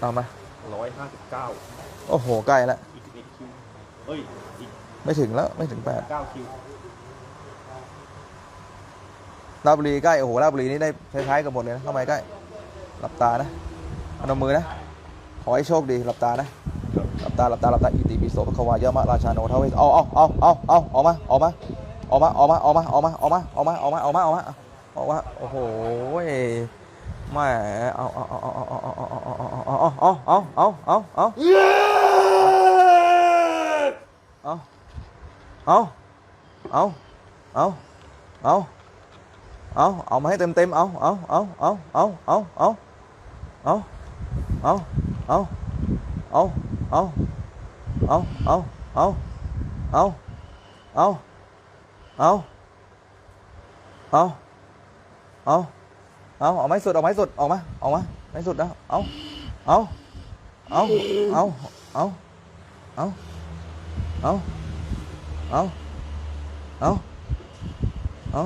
เอามาร้อยห้าสิบเก้าโอ้โห ใกล้แล้วอีกสิบเอ็ดคิวเอ้ย อีกไม่ถึงแล้ว ไม่ถึงแปดเก้าคิวราชบุรีใกล้ โอ้โหราชบุรีนี่ได้คล้ายๆกับหมดเลยนะ เข้ามาใกล้ หลับตานะพนมมือนะ ขอให้โชคดี หลับตานะ หลับตา หลับตา หลับตา อิติปิโสภควายะมะราชาโนทาเวสเอาเอาเอาเอาเอาออกมา ออกมา ออกมา ออกมา ออกมา ออกมา ออกมา ออกมา ออกมา ออกมา ออกมา ออกมา โอ้โหแม่เอาเอาเอาเอาเอาเอา เอาเอาเอาเอาเอาเอาเอาเอาเอาเอาเอาเอาเอาเอาเอาเอามาให้เต็มเต็มเอาเอาเอาเอาเอาเอาเอาเอาเอา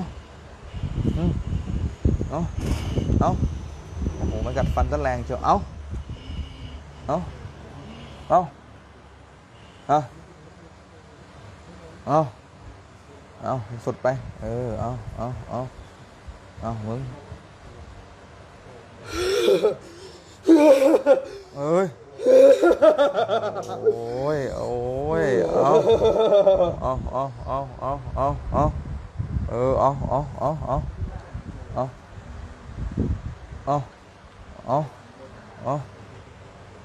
เอาเอาเอาเอาเอาเอาเอาเอาเอาเอาเอาเอาเอาเอาไม้สุดเอ้าออกมาไม้สุดแล้วเอาเอาเอาเอาเอาเอาเอาเออเอาอืมเอาเอาโอ้โหมันกัดฟันซะแรงเชียวเอาเอาเอาเอาเอาเอาสุดไปเออเอาเอาเอาเอามึงเอ้ย โอ้ย โอ้ย เอาเอาเอาเอาเอาเอาเอาเออ เอาเอาเอาเอาเอาเอาเอาเอา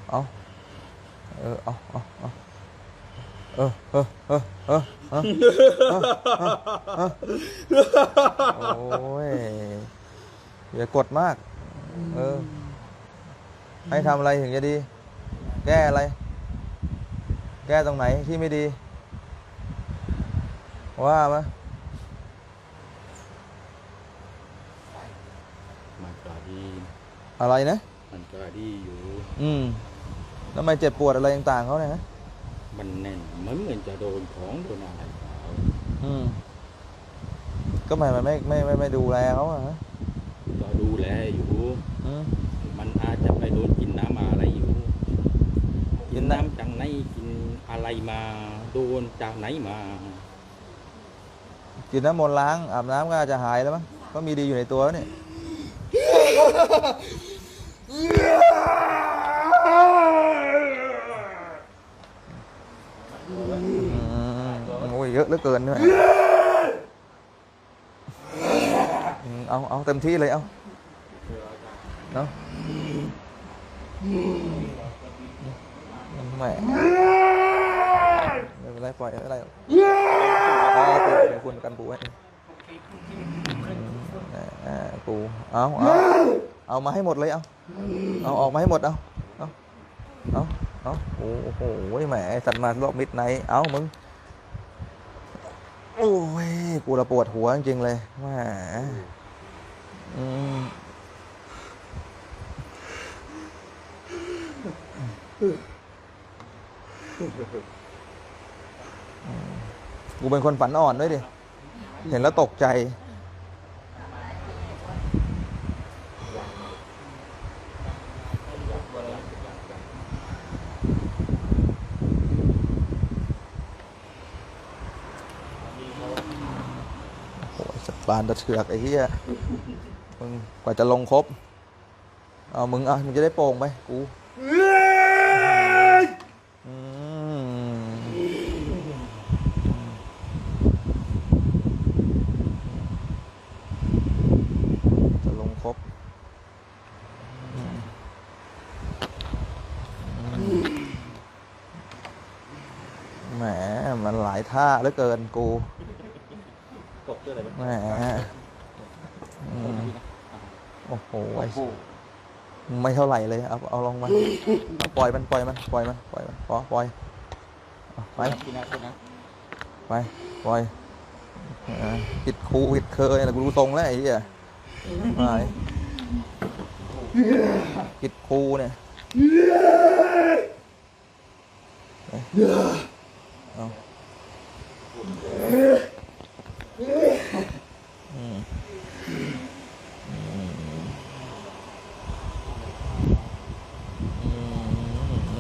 เอาเออ เอาเอาเอาเออเออเออเออเออโอ้ยอย่ากดมาก เออ ให้ทำอะไรถึงจะดี แก้อะไร แก้ตรงไหนที่ไม่ดี ว่ามามันก็ดีอะไรนะ มันก็ดีอยู่ อืมแล้วทำไมเจ็บปวดอะไรต่างๆเขาเนี่ยฮะมันแน่นเหมือนเหมือนจะโดนของโดนอะไรเปล่าอืมก็ทำไมมันไม่ไม่ไม่ไม่ดูแลเขาอะฮะก็ดูแลอยู่อืมมัน อาจจะไปโดนกินน้ำอะไรอยู่ กิกินนน้ำน้ำจากไหนกินอะไรมาโดนจากไหนมา กินน้ำมนต์ล้างอาบน้ำก็อาจจะหายแล้วมั้งก็มีดีอยู่ในตัวแล้วเนี่ยอืมโอ้ยเยอะเหลือเกินด้วยอืมเอาเอาเต็มที่เลยเอาเนาะ แหมไม่เป็นไรปล่อยไม่เป็นไรอ๋อปูเดี๋ยวคุณกันปูไว้ปูเอาเอาเอามาให้หมดเลยเอาเอาออกมาให้หมดเอาเอาเอาเอาโอ้โหแหมสัตว์มาโลกมิดไนเอามึงโอ้ยกูระปวดหัวจริงเลยแหมอืม กูเป็นคนฝันอ่อนด้วยดิ เห็นแล้วตกใจ โอ้ยสปานตะเถือกไอ้เหี้ย มึงกว่าจะลงครบ เอามึงอะมึงจะได้โป่งไป กูอืมจะลงครบอืมอืมแหม มัน หลายท่าเหลือเกินกูตกเจออะไรแหมอืมโอ้โหไอ้ไม่เท่าไหร่เลยเอาเอาลงมาเอาปล่อยมันปล่อยมันปล่อยมันปล่อยมันพอปล่อยเอาไปกินนะคุณนะไปปล่อยเออผิดครูผิดเคยนะกูรู้ทรงแล้วไอ้เหี้ยไม่ผิดครูเนี่ยไปเอาอืมอืมอืม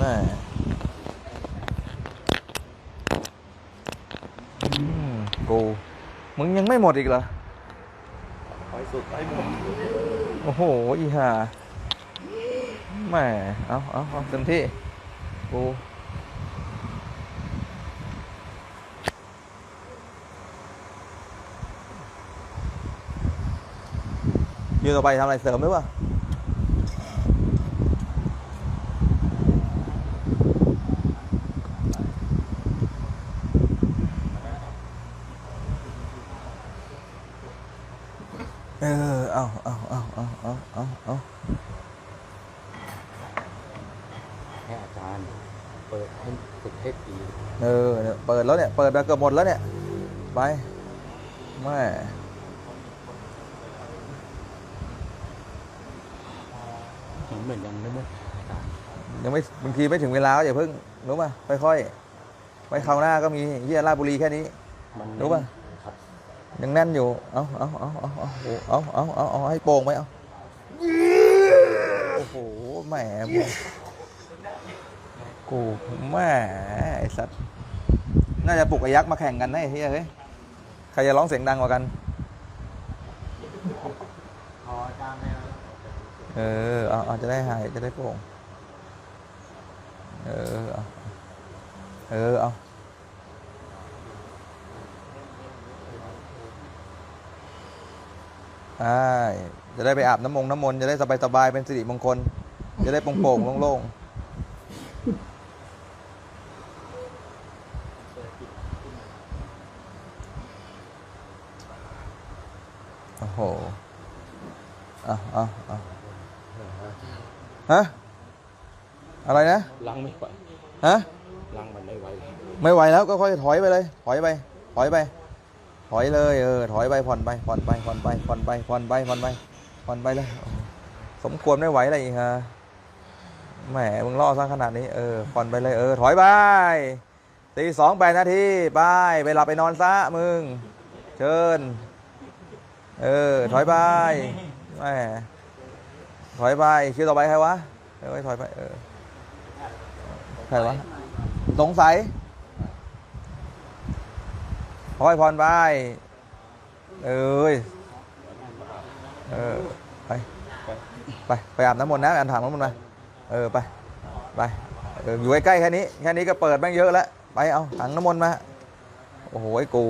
ม่อืม กูมึงยังไม่หมดอีกเหรอไปสุดไปหมดโอ้โห อีห่าแหม่เอาเอาเอาเต็มที่กูยืนต่อไปทำอะไรเสริมหรือเปล่าเออ เอาเอาเอาเอาเอาเอาเอา ให้อาจารย์ เปิดให้สุดเทศดีเออเนี่ยเปิดแล้วเนี่ย เปิดมาเกือบหมดแล้วเนี่ย ไปแม่เหมือนยังไม่หมดอาจารย์ยังไม่บางทีไม่ถึงเวลาก็อย่าเพิ่งรู้ป่ะค่อยๆไว้คราวหน้าก็มีเฮียราชบุรีแค่นี้มันรู้ป่ะครับยังแน่นอยู่เอาเอาเอาเอาเอาเอาเอาเอาเอาให้โป่งไปเอาโอ้โหแหมมึง กูแม่ไอ้สัตว์น่าจะปลุกไอ้ยักษ์มาแข่งกันนะไอ้เฮียเฮ้ยใครจะร้องเสียงดังกว่ากันเออเอาเอาจะได้หายจะได้โป่งเออเอาเออเอาใช่จะได้ไปอาบน้ำมงน้ำมนต์จะได้สบายสบายๆเป็นสิริมงคล จะได้โปร่งๆโล่งๆโอ้โหเอาเอาเอาฮะอะไรนะลังไม่ไหวฮะลังมันไม่ไหวไม่ไหวแล้วก็ค่อยถอยไปเลย ถอยไป ถอยไป ถอยเลยเออถอยไปผ่อนไปผ่อนไปผ่อนไปผ่อนไปผ่อนไปผ่อนไปผ่อนไปเลยสมควรไม่ไหวอะไรอีกฮะแหมมึงล่อซะขนาดนี้เออผ่อนไปเลยเออถอยไปตีสองแปดนาทีไปไปหลับไปนอนซะมึง เชิญ เออ ถอยไปแหมถอยไปคิวต่อไปใครวะเออถอยไปเออใครวะสงสัยคอยพรไปเอ้ยเออไปไปไปอาบน้ำมนต์นะไปอาบถังน้ำมนต์มาเออไปไปเอออยู่ใกล้ๆแค่นี้แค่นี้ก็เปิดแม่งเยอะแล้วไปเอาถังน้ำมนต์มาโอ้โหไอ้กู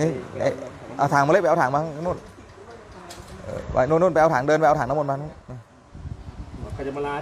นี่เอ้เอาถังมาเลยไปเอาถังมาข้างนู่นเออไปนู่นนู่นไปเอาถังเดินไปเอาถังน้ำมนต์มา เขาจะมาลา